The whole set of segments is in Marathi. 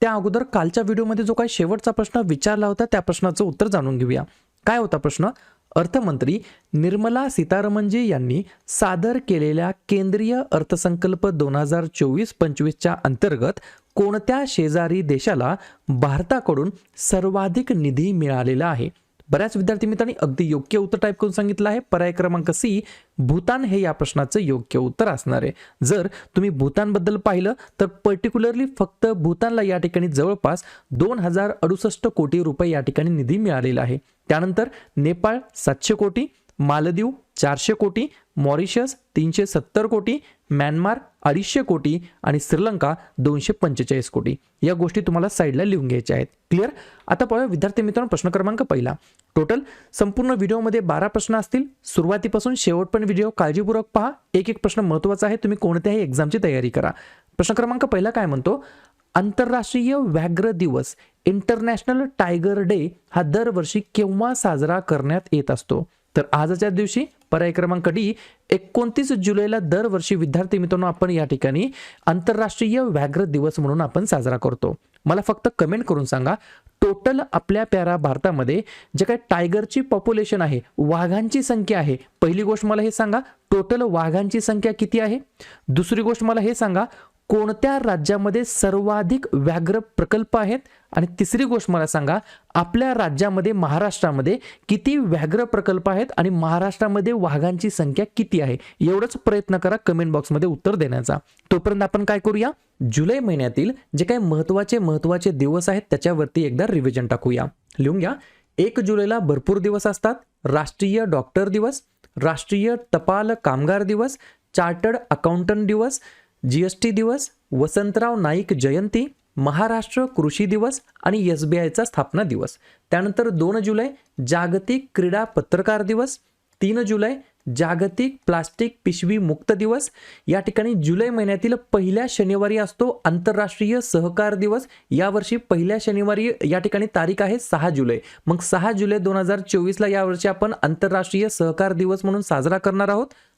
त्या अगोदर कालच्या व्हिडिओमध्ये जो काही शेवटचा प्रश्न विचारला होता त्या प्रश्नाचं उत्तर जाणून घेऊया. काय होता प्रश्न? अर्थमंत्री निर्मला सीतारामनजी यांनी सादर केलेल्या केंद्रीय अर्थसंकल्प दोन हजार चोवीस पंचवीसच्या अंतर्गत कोणत्या शेजारी देशाला भारताकडून सर्वाधिक निधी मिळालेला आहे? बऱ्याच विद्यार्थी मित्रांनी अगदी योग्य उत्तर टाईप करून सांगितलं आहे. पर्याय क्रमांक सी भूतान हे या प्रश्नाचं योग्य उत्तर असणार आहे. जर तुम्ही भूतानबद्दल पाहिलं तर पर्टिक्युलरली फक्त भूतानला या ठिकाणी जवळपास दोन हजार अडुसष्ट कोटी रुपये या ठिकाणी निधी मिळालेला आहे. त्यानंतर नेपाळ सातशे कोटी मालदीव चारशे कोटी मॉरिशस तीनशे सत्तर कोटी म्यानमार अडीचशे कोटी आणि श्रीलंका दोनशे पंचेचाळीस कोटी. या गोष्टी तुम्हाला साईडला लिहून घ्यायच्या आहेत. क्लिअर आता पाहूया विद्यार्थी मित्रांनो प्रश्न क्रमांक पहिला. टोटल संपूर्ण व्हिडिओमध्ये बारा प्रश्न असतील. सुरुवातीपासून शेवट पण व्हिडिओ काळजीपूर्वक पहा. एक एक प्रश्न महत्त्वाचा आहे. तुम्ही कोणत्याही एक्झामची तयारी करा. प्रश्न क्रमांक पहिला काय म्हणतो? आंतरराष्ट्रीय व्याघ्र दिवस इंटरनॅशनल टायगर डे हा दरवर्षी केव्हा साजरा करण्यात येत असतो? तर आजच्या दिवशी पर्याय क्रमांक डी एकोणतीस जुलैला दरवर्षी विद्यार्थी मित्रांनो आपण या ठिकाणी आंतरराष्ट्रीय व्याघ्र दिवस म्हणून आपण साजरा करतो. मला फक्त कमेंट करून सांगा टोटल आपल्या प्यारा भारतामध्ये जे काही टायगरची पॉप्युलेशन आहे वाघांची संख्या आहे पहिली गोष्ट मला हे सांगा टोटल वाघांची संख्या किती आहे? दुसरी गोष्ट मला हे सांगा कोणत्या राज्यामध्ये सर्वाधिक व्याघ्र प्रकल्प आहेत? आणि तिसरी गोष्ट मला सांगा आपल्या राज्यामध्ये महाराष्ट्रामध्ये किती व्याघ्र प्रकल्प आहेत आणि महाराष्ट्रामध्ये वाघांची संख्या किती आहे? एवढंच प्रयत्न करा कमेंट बॉक्समध्ये उत्तर देण्याचा. तोपर्यंत आपण काय करूया? जुलै महिन्यातील जे काही महत्त्वाचे महत्त्वाचे दिवस आहेत त्याच्यावरती एकदा रिव्हिजन टाकूया. लिहून घ्या. एक जुलैला भरपूर दिवस असतात. राष्ट्रीय डॉक्टर दिवस राष्ट्रीय टपाल कामगार दिवस चार्टर्ड अकाउंटंट दिवस जी एस टी दिवस वसंतराव नाईक जयंती महाराष्ट्र कृषी दिवस आणि एस बी आयचा स्थापना दिवस. त्यानंतर दोन जुलै जागतिक क्रीडा पत्रकार दिवस. तीन जुलै जागतिक प्लास्टिक पिशवी मुक्त दिवस. या ठिकाणी जुलै महिन्यातील पहिल्या शनिवारी असतो आंतरराष्ट्रीय सहकार दिवस. यावर्षी पहिल्या शनिवारी या ठिकाणी तारीख आहे सहा जुलै. मग सहा जुलै दोन हजार चोवीसला यावर्षी आपण आंतरराष्ट्रीय सहकार दिवस म्हणून साजरा करणार आहोत.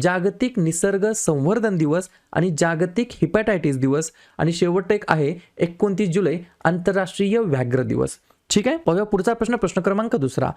जागतिक निसर्ग संवर्धन दिवस आणि जागतिक हिपॅटायटिस दिवस. आणि शेवट एक आहे एकोणतीस जुलै आंतरराष्ट्रीय व्याघ्र दिवस. ठीक आहे? पाहूया पुढचा प्रश्न प्रश्न क्रमांक दुसरा.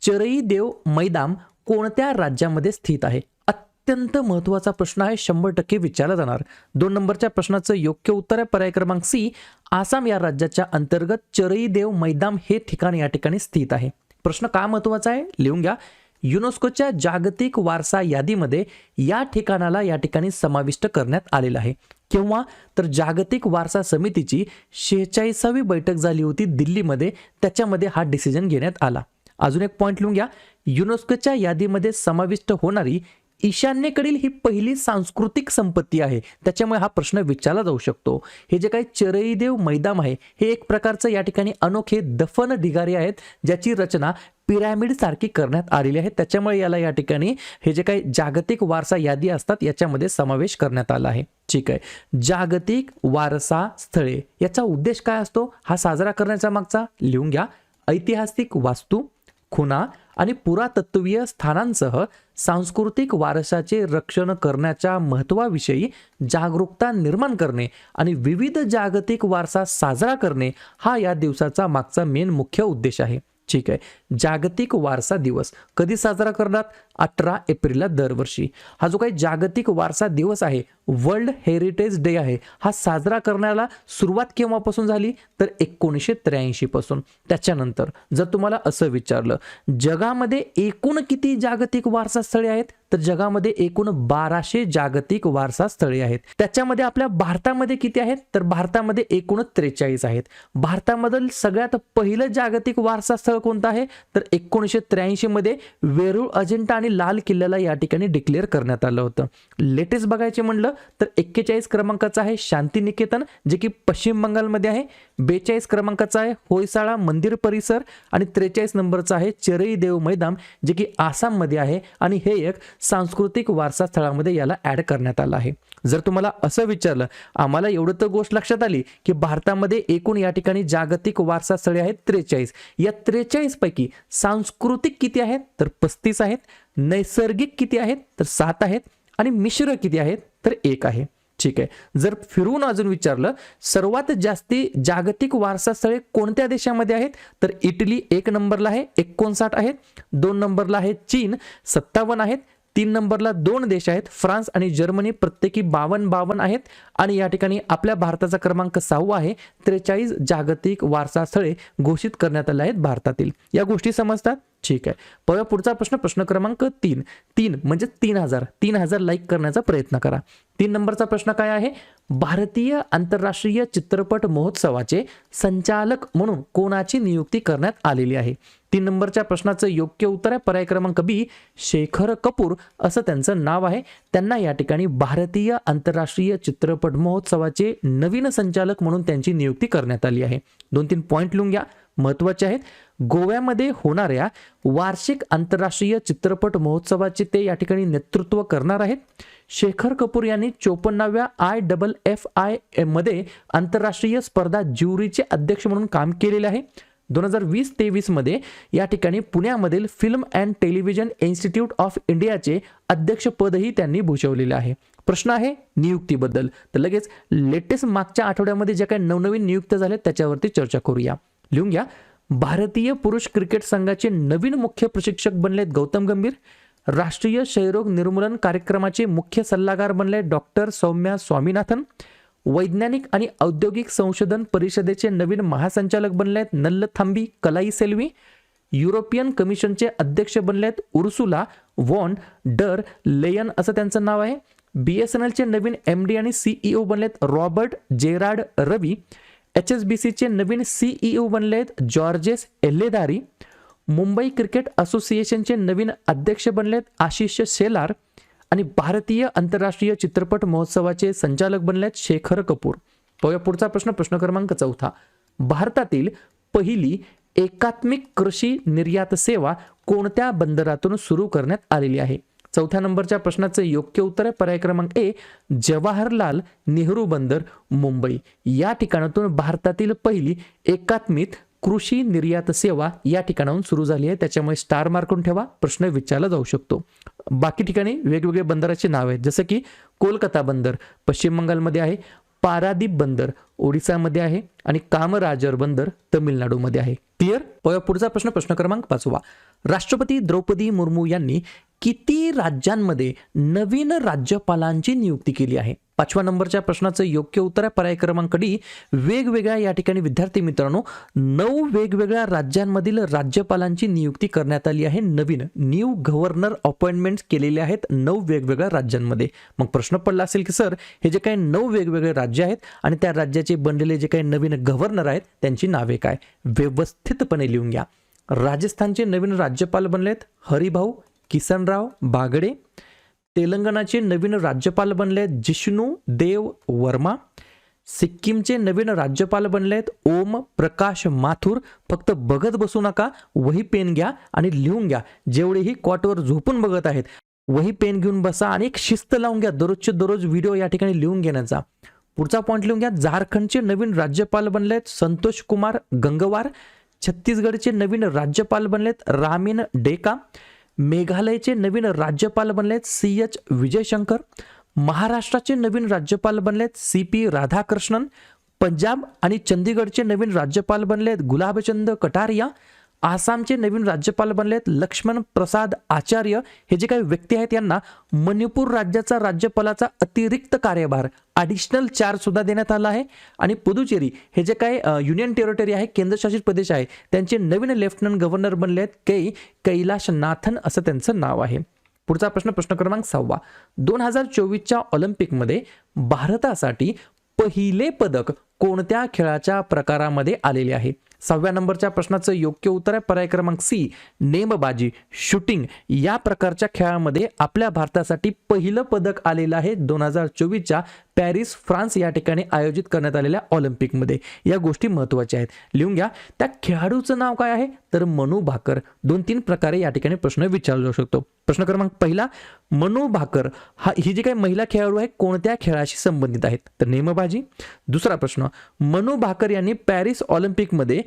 चरई देव मैदाम कोणत्या राज्यामध्ये स्थित आहे? अत्यंत महत्त्वाचा प्रश्न आहे शंभर टक्के विचारला जाणार. दोन नंबरच्या प्रश्नाचं योग्य उत्तर आहे पर्याय क्रमांक सी. आसाम या राज्याच्या अंतर्गत चरई देव मैदाम हे ठिकाण या ठिकाणी स्थित आहे. प्रश्न का महत्त्वाचा आहे? लिहून घ्या. युनेस्कोच्या जागतिक वारसा यादीमध्ये या ठिकाणाला या ठिकाणी समाविष्ट करण्यात आलेला आहे. किंवा तर जागतिक वारसा समितीची शेहेचाळीसावी बैठक झाली होती दिल्लीमध्ये. त्याच्यामध्ये हा डिसिजन घेण्यात आला. अजून एक पॉईंट लिहून घ्या. युनेस्कोच्या यादीमध्ये समाविष्ट होणारी ईशान्येकडील ही पहिली सांस्कृतिक संपत्ती आहे. त्याच्यामुळे हा प्रश्न विचारला जाऊ शकतो. हे जे काही चरईदेव मैदाम आहे हे एक प्रकारचं या ठिकाणी अनोखे दफन ढिगारे आहेत ज्याची रचना पिरॅमिडसारखी करण्यात आलेली आहे. त्याच्यामुळे याला या ठिकाणी हे जे काही जागतिक वारसा यादी असतात याच्यामध्ये समावेश करण्यात आला आहे. ठीक आहे. जागतिक वारसा स्थळे याचा उद्देश काय असतो? हा साजरा करण्याचा मागचा. लिहून घ्या. ऐतिहासिक वास्तू खुणा आणि पुरातत्वीय स्थानांसह सांस्कृतिक वारसाचे रक्षण करण्याच्या महत्त्वाविषयी जागरूकता निर्माण करणे आणि विविध जागतिक वारसा साजरा करणे हा या दिवसाचा मागचा मेन मुख्य उद्देश आहे. ठीक आहे. जागतिक वारसा दिवस कधी साजरा करणार? अठरा एप्रिलला दरवर्षी. हा जो काही जागतिक वारसा दिवस आहे वर्ल्ड हेरिटेज डे आहे. हा साजरा करण्याला सुरुवात केव्हापासून झाली? तर एकोणीसशे त्र्याऐंशीपासून त्याच्यानंतर जर तुम्हाला असं विचारलं जगामध्ये एकूण किती जागतिक वारसा स्थळे आहेत? तर जगामध्ये एकूण बाराशे जागतिक वारसा स्थळे आहेत. त्याच्यामध्ये आपल्या भारतामध्ये किती आहेत? तर भारतामध्ये एकूण त्रेचाळीस आहेत. भारतामधील सगळ्यात पहिलं जागतिक वारसा स्थळ कोणतं आहे? तर एकोणीसशे त्र्याऐंशी मध्ये वेरूळ अजिंठा आणि लाल किल्ल्याला या ठिकाणी डिक्लेअर करण्यात आलं होतं. लेटेस्ट बघायचे म्हणलं तर एक्केचाळीस क्रमांकाचं आहे शांतिनिकेतन जे की पश्चिम बंगालमध्ये आहे. बेचाळीस क्रमांकाचा आहे होयसाळा मंदिर परिसर आणि त्रेचाळीस नंबरचा आहे चरई देव मैदान जे की आसाममध्ये आहे आणि हे एक सांस्कृतिक वारसा स्थळामध्ये याला ॲड करण्यात आलं आहे. जर तुम्हाला असं विचारलं आम्हाला एवढं तर गोष्ट लक्षात आली की भारतामध्ये एकूण या ठिकाणी जागतिक वारसा स्थळे आहेत त्रेचाळीस. या त्रेचाळीस पैकी सांस्कृतिक किती आहेत? तर पस्तीस आहेत. नैसर्गिक किती आहेत? तर सात आहेत. आणि मिश्र किती आहेत? तर एक आहे. ठीक आहे. जर फिरून अजून विचारलं सर्वात जास्ती जागतिक वारसा स्थळे कोणत्या देशामध्ये आहेत? तर इटली एक नंबरला आहे एकोणसाठ आहेत. दोन नंबरला आहे चीन सत्तावन्न आहेत. तीन नंबरला दोन देश आहेत फ्रान्स आणि जर्मनी प्रत्येकी बावन्न बावन्न आहेत. आणि या ठिकाणी आपल्या भारताचा क्रमांक सहावा आहे त्रेचाळीस जागतिक वारसा स्थळे घोषित करण्यात आले आहेत भारतातील. या गोष्टी समजतात? ठीक आहे. बघा पुढचा प्रश्न प्रश्न क्रमांक तीन. तीन म्हणजे तीन हजार. तीन हजार लाईक करण्याचा प्रयत्न करा. तीन नंबरचा प्रश्न काय आहे? भारतीय आंतरराष्ट्रीय चित्रपट महोत्सवाचे संचालक म्हणून कोणाची नियुक्ती करण्यात आलेली आहे? तीन नंबरच्या प्रश्नाचं योग्य उत्तर आहे. पर्याय क्रमांक बी शेखर कपूर असं त्यांचं नाव आहे. त्यांना या ठिकाणी भारतीय आंतरराष्ट्रीय चित्रपट महोत्सवाचे नवीन संचालक म्हणून त्यांची नियुक्ती करण्यात आली आहे. दोन तीन पॉईंट लिहून घ्या. महत्त्वाचे आहेत. गोव्यामध्ये होणाऱ्या वार्षिक आंतरराष्ट्रीय चित्रपट महोत्सवाचे ते या ठिकाणी नेतृत्व करणार आहेत. शेखर कपूर यांनी चोपन्नाव्या आय डबल एफ आयमध्ये आंतरराष्ट्रीय स्पर्धा ज्युरीचे अध्यक्ष म्हणून काम केलेले आहे. दोन हजार वीस तेवीसमध्ये या ठिकाणी पुण्यामधील film and television institute of इंडियाचे अध्यक्षपदही त्यांनी भूषवलेले आहे. प्रश्न आहे नियुक्तीबद्दल. तर लगेच लेटेस्ट मागच्या आठवड्यामध्ये ज्या काही नवनवीन नियुक्त झाल्या त्याच्यावरती चर्चा करूया. लिहून घ्या. भारतीय पुरुष क्रिकेट संघाचे नवीन मुख्य प्रशिक्षक बनलेत गौतम गंभीर. राष्ट्रीय क्षयरोग निर्मूलन कार्यक्रमाचे मुख्य सल्लागार बनले डॉक्टर सौम्या स्वामीनाथन. वैज्ञानिक आणि औद्योगिक संशोधन परिषदेचे नवीन महासंचालक बनले आहेत नल्लथांबी कलाई सेल्वी. युरोपियन कमिशनचे अध्यक्ष बनले आहेत उर्सुला वॉन डर लेयन असं त्यांचं नाव आहे. बी एस एन एलचे नवीन एम डी आणि सीईओ बनलेत Robert Gerard Ravi. H S B सीचे नवीन सीईओ बनले आहेत जॉर्जेस एल्लेदारी. मुंबई क्रिकेट असोसिएशनचे नवीन अध्यक्ष बनलेत आशिष शेलार. आणि भारतीय आंतरराष्ट्रीय चित्रपट महोत्सवाचे संचालक बनलेत शेखर कपूर. पाहूया पुढचा प्रश्न प्रश्न क्रमांक चौथा. भारतातील पहिली एकात्मिक कृषी निर्यात सेवा कोणत्या बंदरातून सुरू करण्यात आलेली आहे? चौथ्या नंबरच्या प्रश्नाचं योग्य उत्तर आहे. पर्याय क्रमांक ए जवाहरलाल नेहरू बंदर मुंबई. या ठिकाणातून भारतातील पहिली एकात्मिक कृषी निर्यात सेवा या ठिकाणाहून सुरू झाली आहे. त्याच्यामुळे स्टार मार्कून ठेवा प्रश्न विचारला जाऊ शकतो. बाकी ठिकाणी वेगवेगळे बंदराचे नाव आहेत. जसं की कोलकाता बंदर पश्चिम बंगालमध्ये आहे. पारादीप बंदर ओडिसामध्ये आहे आणि कामराजर बंदर तमिळनाडूमध्ये आहे. क्लिअर पुढचा प्रश्न प्रश्न क्रमांक पाचवा. राष्ट्रपती द्रौपदी मुर्मू यांनी किती राज्यांमध्ये नवीन राज्यपालांची नियुक्ती केली आहे? पाचव्या नंबरच्या प्रश्नाचं योग्य उत्तर आहे. पर्याय क्रमांक डी वेगवेगळ्या या ठिकाणी विद्यार्थी मित्रांनो नऊ वेगवेगळ्या राज्यांमधील राज्यपालांची नियुक्ती करण्यात आली आहे. नवीन न्यू गव्हर्नर अपॉइंटमेंट केलेले आहेत नऊ वेगवेगळ्या राज्यांमध्ये. मग प्रश्न पडला असेल की सर हे जे काही नऊ वेगवेगळे राज्य आहेत आणि त्या राज्याचे बनलेले जे काही नवीन गव्हर्नर आहेत त्यांची नावे काय? व्यवस्थितपणे लिहून घ्या. राजस्थानचे नवीन राज्यपाल बनलेत हरिभाऊ किसनराव बागडे तेलंगणाचे नवीन राज्यपाल बनले आहेत जिष्णू देव वर्मा. सिक्कीमचे नवीन राज्यपाल बनले आहेत ओम प्रकाश माथुर. फक्त बघत बसू नका वही पेन घ्या आणि लिहून घ्या. जेवढेही कॉटवर झोपून बघत आहेत वही पेन घेऊन बसा आणि एक शिस्त लावून घ्या. दररोजचे दररोज व्हिडिओ या ठिकाणी लिहून घेण्याचा. पुढचा पॉईंट लिहून घ्या. झारखंडचे नवीन राज्यपाल बनले आहेत संतोष कुमार गंगवार. छत्तीसगडचे नवीन राज्यपाल बनलेत रामीन डेका. मेघालयचे नवीन राज्यपाल बनलेत सी एच विजयशंकर महाराष्ट्राचे नवीन राज्यपाल बनलेत सी पी राधाकृष्णन पंजाब आणि चंदीगडचे नवीन राज्यपाल बनलेत गुलाबचंद कटारिया आसामचे नवीन राज्यपाल बनलेत लक्ष्मण प्रसाद आचार्य. हे जे काही व्यक्ती आहेत यांना मणिपूर राज्याचा राज्यपालाचा अतिरिक्त कार्यभार ॲडिशनल चार्ज सुद्धा देण्यात आला आहे. आणि पुदुचेरी हे जे काही युनियन टेरिटरी आहे केंद्रशासित प्रदेश आहे त्यांचे नवीन लेफ्टनंट गव्हर्नर बनले आहेत कै कैलाश नाथन असं त्यांचं नाव आहे. पुढचा प्रश्न प्रश्न क्रमांक सहावा. दोन हजार चोवीसच्या ऑलिम्पिकमध्ये भारतासाठी पहिले पदक कोणत्या खेळाच्या प्रकारामध्ये आलेले आहे? सहाव्या नंबरच्या प्रश्नाचं योग्य उत्तर आहे पर्याय क्रमांक सी नेमबाजी. शूटिंग या प्रकारच्या खेळामध्ये आपल्या भारतासाठी पहिलं पदक आलेलं आहे दोन हजार चोवीसच्या पॅरिस फ्रान्स या ठिकाणी आयोजित करण्यात आलेल्या ऑलिम्पिकमध्ये. या गोष्टी महत्त्वाच्या आहेत. लिहून घ्या त्या खेळाडूचं नाव काय आहे? तर मनू भाकर. दोन तीन प्रकारे या ठिकाणी प्रश्न विचारला जाऊ शकतो. प्रश्न क्रमांक पहिला मनू भाकर हा ही जी काही महिला खेळाडू आहे कोणत्या खेळाशी संबंधित आहेत? तर नेमबाजी. दुसरा प्रश्न मनू भाकर यांनी पॅरिस ऑलिम्पिकमध्ये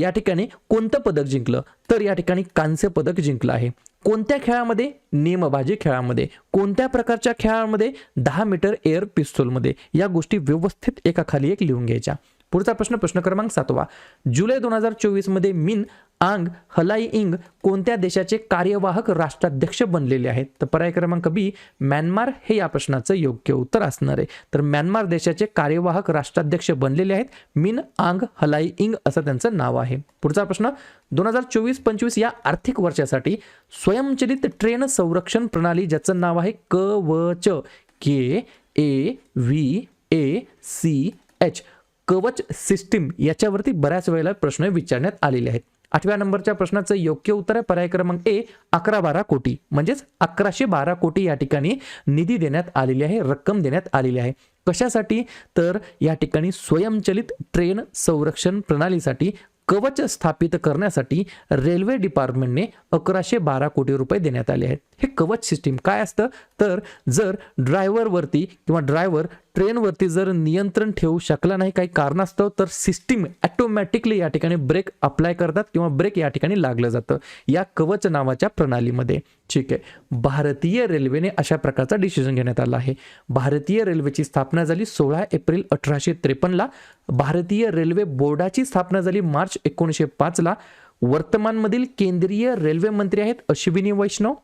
या ठिकाणी कोणतं पदक जिंकलं? तर या ठिकाणी कांस्य पदक जिंकलं आहे. कोणत्या खेळामध्ये? नेमबाजी खेळामध्ये. कोणत्या प्रकारच्या खेळामध्ये? दहा मीटर एअर पिस्तूलमध्ये. या गोष्टी व्यवस्थित एकाखाली एक लिहून घ्यायच्या. पुढचा प्रश्न प्रश्न क्रमांक सातवा. जुलै दोन हजार चोवीसमध्ये मिन आंग हलाई इंग कोणत्या देशाचे कार्यवाहक राष्ट्राध्यक्ष बनलेले आहेत? तर पर्याय क्रमांक बी म्यानमार हे या प्रश्नाचं योग्य उत्तर असणार आहे. तर म्यानमार देशाचे कार्यवाहक राष्ट्राध्यक्ष बनलेले आहेत मिन आंग हलाई इंग असं त्यांचं नाव आहे. पुढचा प्रश्न दोन हजार चोवीस पंचवीस या आर्थिक वर्षासाठी स्वयंचलित ट्रेन संरक्षण प्रणाली ज्याचं नाव आहे क व च K A V A C H. Kavach system याच्यावरती बऱ्याच वेळेला प्रश्न विचारण्यात आलेले आहेत. आठव्या नंबरच्या प्रश्नाचं योग्य उत्तर आहे. पर्याय क्रमांक ए अकरा बारा कोटी. म्हणजेच अकराशे बारा कोटी या ठिकाणी निधी देण्यात आलेली आहे रक्कम देण्यात आलेली आहे. कशासाठी? तर या ठिकाणी स्वयंचलित ट्रेन संरक्षण प्रणालीसाठी कवच स्थापित करण्यासाठी रेल्वे डिपार्टमेंटने अकराशे बारा कोटी रुपये देण्यात आले आहेत. हे कवच सिस्टीम काय असतं? तर जर ड्रायव्हरवरती किंवा ड्रायव्हर ट्रेनवरती जर नियंत्रण ठेवू शकला नाही काही कारणास्तव तर सिस्टीम ॲटोमॅटिकली या ठिकाणी ब्रेक अप्लाय करतात किंवा ब्रेक या ठिकाणी लागलं जातं. या कवच नावाच्या प्रणालीमध्ये. ठीक आहे. भारतीय रेल्वेने अशा प्रकारचा डिसिजन घेण्यात आला आहे. भारतीय रेल्वेची स्थापना झाली सोळा एप्रिल अठराशे त्रेपन्नला. भारतीय रेल्वे बोर्डाची स्थापना झाली मार्च एकोणीसशे पाचला. वर्तमानमधील केंद्रीय रेल्वे मंत्री आहेत अश्विनी वैष्णव.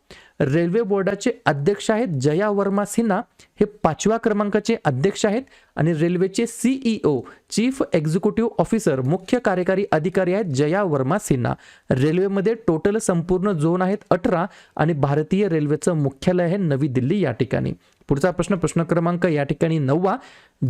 रेल्वे बोर्डाचे अध्यक्ष आहेत जया वर्मा सिन्हा. हे पाचव्या क्रमांकाचे अध्यक्ष आहेत आणि रेल्वेचे सीईओ चीफ एक्झिक्युटिव्ह ऑफिसर मुख्य कार्यकारी अधिकारी आहेत जया वर्मा सिन्हा. रेल्वेमध्ये टोटल संपूर्ण झोन आहेत अठरा आणि भारतीय रेल्वेचं मुख्यालय आहे नवी दिल्ली या ठिकाणी. पुढचा प्रश्न प्रश्न क्रमांक या ठिकाणी नववा.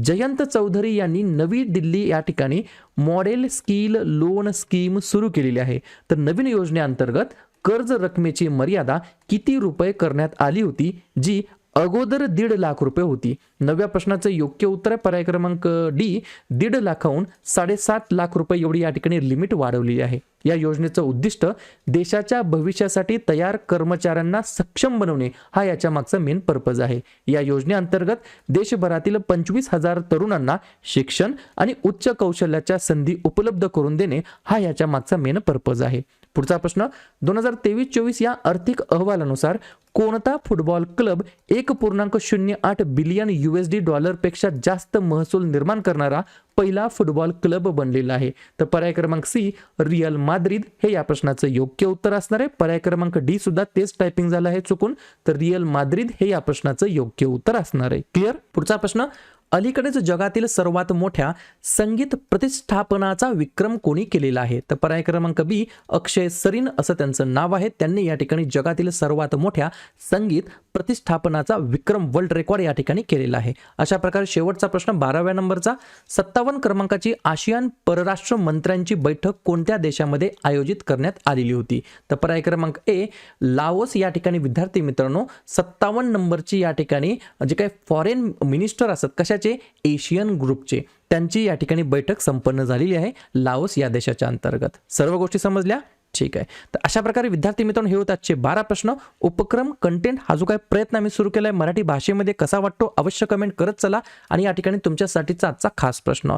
जयंत चौधरी यांनी नवी दिल्ली या ठिकाणी मॉडेल स्किल लोन स्कीम सुरू केलेली आहे. तर नवीन योजनेअंतर्गत कर्ज रकमेची मर्यादा किती रुपये करण्यात आली होती जी अगोदर दीड लाख रुपये होती? नव्या प्रश्नाचं योग्य उत्तर आहे. पर्याय क्रमांक डी दीड लाखाहून साडेसात लाख रुपये एवढी या ठिकाणी लिमिट वाढवली आहे. या योजनेचं उद्दिष्ट देशाच्या भविष्यासाठी तयार कर्मचाऱ्यांना सक्षम बनवणे. हा याच्या मागचा मेन पर्पज आहे. या योजनेअंतर्गत देशभरातील पंचवीस हजार तरुणांना शिक्षण आणि उच्च कौशल्याच्या संधी उपलब्ध करून देणे हा याच्या मागचा मेन पर्पज आहे. पुढचा प्रश्न दोन हजार तेवीस चोवीस या आर्थिक अहवालानुसार कोणता फुटबॉल क्लब एक पूर्णांक शून्य आठ बिलियन डी डॉलरपेक्षा जास्त महसूल निर्माण करणारा पहिला फुटबॉल क्लब बनलेला आहे. तर पर्याय क्रमांक सी रियल माद्रिद हे या प्रश्नाचं योग्य उत्तर असणार आहे. पर्याय क्रमांक डी सुद्धा तेच टायपिंग झालं आहे चुकून. तर रिअल माद्रिद हे या प्रश्नाचं योग्य उत्तर असणार आहे. क्लिअर पुढचा प्रश्न अलीकडेच जगातील सर्वात मोठ्या संगीत प्रतिष्ठापनाचा विक्रम कोणी केलेला आहे? तर पर्याय क्रमांक बी अक्षय सरीन असं त्यांचं नाव आहे. त्यांनी या ठिकाणी जगातील सर्वात मोठ्या संगीत प्रतिष्ठापनाचा विक्रम वर्ल्ड रेकॉर्ड या ठिकाणी केलेला आहे. अशा प्रकारे शेवटचा प्रश्न बाराव्या नंबरचा सत्तावन्न क्रमांकाची आशियान परराष्ट्र मंत्र्यांची बैठक कोणत्या देशामध्ये आयोजित करण्यात आलेली होती? तर पर्याय क्रमांक ए लाओस या ठिकाणी विद्यार्थी मित्रांनो सत्तावन्न नंबरची या ठिकाणी जे काही फॉरेन मिनिस्टर असतात कशा कशाचे एशियन ग्रुपचे त्यांची या ठिकाणी बैठक संपन्न झालेली आहे लाओस या देशाच्या अंतर्गत. सर्व गोष्टी समजल्या? ठीक आहे. तर अशा प्रकारे विद्यार्थी मित्रांनो हे होते आजचे बारा प्रश्न. उपक्रम कंटेंट हा जो काय प्रयत्न आम्ही सुरू केला आहे मराठी भाषेमध्ये कसा वाटतो अवश्य कमेंट करत चला आणि या ठिकाणी तुमच्यासाठीचा आजचा खास प्रश्न.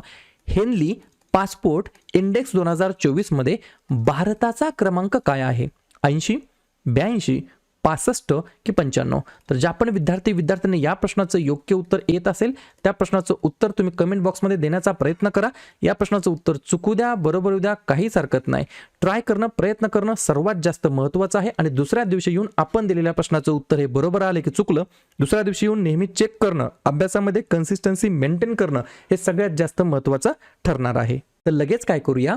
हेनली पासपोर्ट इंडेक्स दोन हजार चोवीसमध्ये भारताचा क्रमांक काय आहे? ऐंशी ब्याऐंशी पासष्ट की पंच्याण्णव. तर ज्या पण विद्यार्थी विद्यार्थ्यांनी या प्रश्नाचं योग्य उत्तर येत असेल त्या प्रश्नाचं उत्तर तुम्ही कमेंट बॉक्समध्ये देण्याचा प्रयत्न करा. या प्रश्नाचं उत्तर चुकू द्या बरोबर द्या काहीच हरकत नाही. ट्राय करणं प्रयत्न करणं सर्वात जास्त महत्त्वाचं आहे आणि दुसऱ्या दिवशी येऊन आपण दिलेल्या प्रश्नाचं उत्तर हे बरोबर आले की चुकलं दुसऱ्या दिवशी येऊन नेहमी चेक करणं अभ्यासामध्ये कन्सिस्टन्सी मेंटेन करणं हे सगळ्यात जास्त महत्त्वाचं ठरणार आहे. तर लगेच काय करूया?